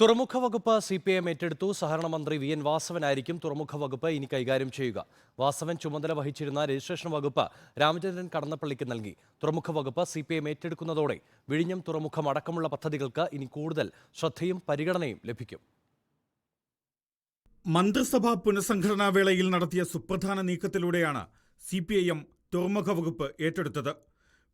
തുറമുഖ വകുപ്പ് C P M ഏറ്റെടുത്തു. സഹകരണ മന്ത്രി വി എൻ വാസവനായിരിക്കും തുറമുഖ വകുപ്പ് ഇനി കൈകാര്യം ചെയ്യുക. വാസവൻ ചുമതല വഹിച്ചിരുന്ന രജിസ്ട്രേഷൻ വകുപ്പ് രാമചന്ദ്രൻ കടന്നപ്പള്ളിക്ക് നൽകി. തുറമുഖ വകുപ്പ് സി പി എം ഏറ്റെടുക്കുന്നതോടെ വിഴിഞ്ഞം തുറമുഖം അടക്കമുള്ള പദ്ധതികൾക്ക് ഇനി കൂടുതൽ ശ്രദ്ധയും പരിഗണനയും ലഭിക്കും. മന്ത്രിസഭാ പുനഃസംഘടനാ വേളയിൽ നടത്തിയ സുപ്രധാന നീക്കത്തിലൂടെയാണ് സി പി ഐ എം തുറമുഖ വകുപ്പ് ഏറ്റെടുത്തത്.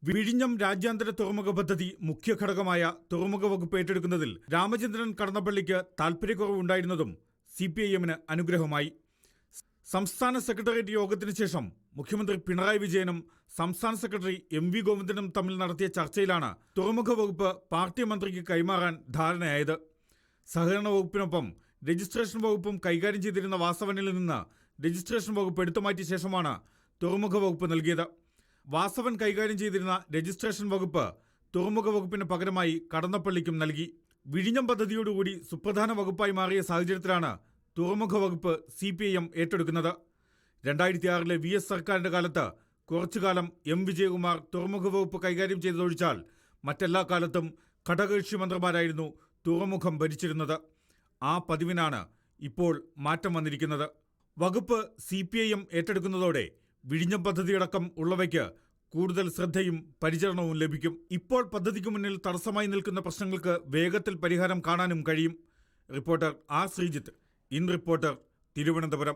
വിഴിഞ്ഞം രാജ്യാന്തര തുറമുഖ പദ്ധതി മുഖ്യ ഘടകമായ തുറമുഖ വകുപ്പ് ഏറ്റെടുക്കുന്നതിൽ രാമചന്ദ്രൻ കടന്നപ്പള്ളിക്ക് താൽപ്പര്യക്കുറവുണ്ടായിരുന്നതും സി പി ഐ എമ്മിന് അനുഗ്രഹമായി. സംസ്ഥാന സെക്രട്ടേറിയറ്റ് യോഗത്തിന് ശേഷം മുഖ്യമന്ത്രി പിണറായി വിജയനും സംസ്ഥാന സെക്രട്ടറി എം വി ഗോവിന്ദനും തമ്മിൽ നടത്തിയ ചർച്ചയിലാണ് തുറമുഖ വകുപ്പ് പാർട്ടി മന്ത്രിക്ക് കൈമാറാൻ ധാരണയായത്. സഹകരണ വകുപ്പിനൊപ്പം രജിസ്ട്രേഷൻ വകുപ്പും കൈകാര്യം ചെയ്തിരുന്ന വാസവനിൽ നിന്ന് രജിസ്ട്രേഷൻ വകുപ്പ് എടുത്തുമാറ്റിയ ശേഷമാണ് തുറമുഖ വകുപ്പ് നൽകിയത്. വാസവൻ കൈകാര്യം ചെയ്തിരുന്ന രജിസ്ട്രേഷൻ വകുപ്പ് തുറമുഖ വകുപ്പിന് പകരമായി കടന്നപ്പള്ളിക്കും നൽകി. വിഴിഞ്ഞം പദ്ധതിയോടുകൂടി സുപ്രധാന വകുപ്പായി മാറിയ സാഹചര്യത്തിലാണ് തുറമുഖ വകുപ്പ് സി പി ഐ എം ഏറ്റെടുക്കുന്നത്. രണ്ടായിരത്തി ആറിലെ വി എസ് സർക്കാരിന്റെ കാലത്ത് കുറച്ചുകാലം എം വിജയകുമാർ തുറമുഖ വകുപ്പ് കൈകാര്യം ചെയ്തതൊഴിച്ചാൽ മറ്റെല്ലാ കാലത്തും ഘടകകക്ഷി മന്ത്രിമാരായിരുന്നു തുറമുഖം ഭരിച്ചിരുന്നത്. ആ പതിവിനാണ് ഇപ്പോൾ മാറ്റം വന്നിരിക്കുന്നത്. വകുപ്പ് സി പി ഐ എം ഏറ്റെടുക്കുന്നതോടെ വിഴിഞ്ഞം പദ്ധതിയടക്കം ഉള്ളവയ്ക്ക് കൂടുതൽ ശ്രദ്ധയും പരിചരണവും ലഭിക്കും. ഇപ്പോൾ പദ്ധതിക്ക് മുന്നിൽ തടസ്സമായി നിൽക്കുന്ന പ്രശ്നങ്ങൾക്ക് വേഗത്തിൽ പരിഹാരം കാണാനും കഴിയും. Reporter R Sreejith. In reporter Thiruvananthapuram.